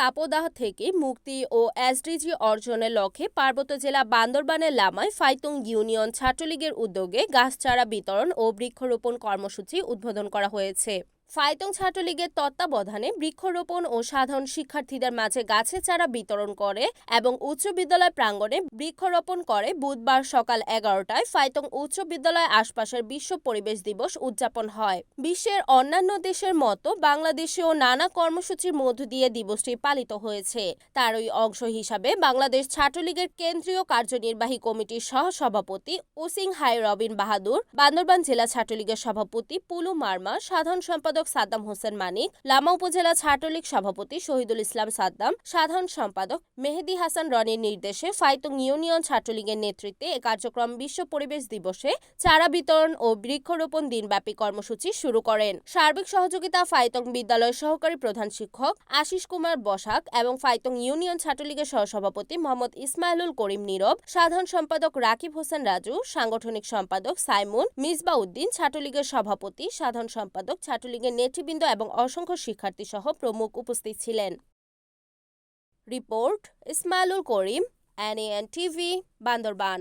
তাপদাহ থেকে মুক্তি ও এসডিজি অর্জনের লক্ষ্যে পার্বত্য জেলা বান্দরবানের লামায় ফাইতুং ইউনিয়ন ছাত্রলীগের উদ্যোগে গাছ চারা বিতরণ ও বৃক্ষরোপণ কর্মসূচি উদ্বোধন করা হয়েছে। ফাইতুং ছাত্রলীগের তত্ত্বাবধানে বৃক্ষরোপণ ও সাধারণ শিক্ষার্থীদের মাঝে গাছের চারা বিতরণ করে এবং উচ্চ বিদ্যালয় প্রাঙ্গণে বৃক্ষরোপণ করে বুধবার সকাল এগারোটায় ফাইতুং উচ্চ বিদ্যালয় আশপাশের বিশ্ব পরিবেশ দিবস উদযাপন হয়। বিশ্বের অন্যান্য দেশের মতো বাংলাদেশেও নানা কর্মসূচির মধ্য দিয়ে দিবসটি পালিত হয়েছে। তার ওই অংশ হিসাবে বাংলাদেশ ছাত্রলীগের কেন্দ্রীয় কার্যনির্বাহী কমিটির সহসভাপতি ওসিং হাই রবিন বাহাদুর, বান্দরবান জেলা ছাত্রলীগের সভাপতি পুলু মার্মা, সাধারণ সম্পাদক সাদ্দাম হোসেন মানিক, লামা উপজেলা ছাত্রলীগ সভাপতি শহীদুল ইসলাম সাদ্দাম, সাধারণ সম্পাদক মেহেদি হাসান রনির নির্দেশে ফাইতুং ইউনিয়ন ছাত্রলীগের নেতৃত্বে এ কার্যক্রম বিশ্ব পরিবেশ দিবসে চারা বিতরণ ও বৃক্ষরোপণ দিনব্যাপী কর্মসূচি শুরু করেন। সার্বিক সহযোগিতা ফাইতং বিদ্যালয়ের সহকারী প্রধান শিক্ষক আশিস কুমার বসাক এবং ফাইতং ইউনিয়ন ছাত্রলীগের সহসভাপতি মোহাম্মদ ইসমাইলুল করিম নীরব, সাধারণ সম্পাদক রাকিব হোসেন রাজু, সাংগঠনিক সম্পাদক সাইমুন মিসবা উদ্দিন ছাত্রলীগের সভাপতি, সাধারণ সম্পাদক ছাত্রলীগের নেতৃবৃন্দ এবং অসংখ্য শিক্ষার্থী সহ প্রমুখ উপস্থিত ছিলেন। Report Ismailul Karim NAN TV Bandarban.